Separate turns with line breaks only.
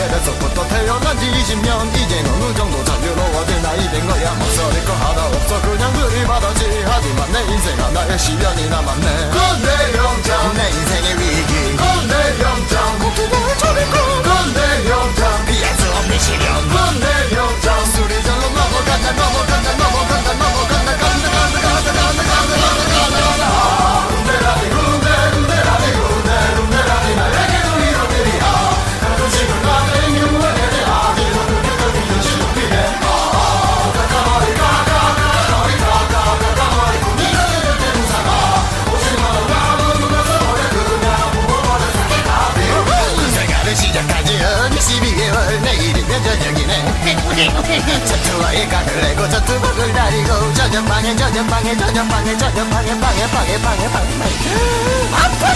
LPL에서부터 태어난 지 20년. 이젠 어느 정도 자유로워진 나이 된 거야. 목소리 거 하나 없어 그냥 들이받았지. 하지만 내 인생 하나의 시련이 남았네. 건대 영장. 내 인생 오케이. 오케이 전투와 일각을 내고 전투복을 다리고 전염방해 전염방해 전염방해 전염방해 방해 방해 방해 방해 방해 아파!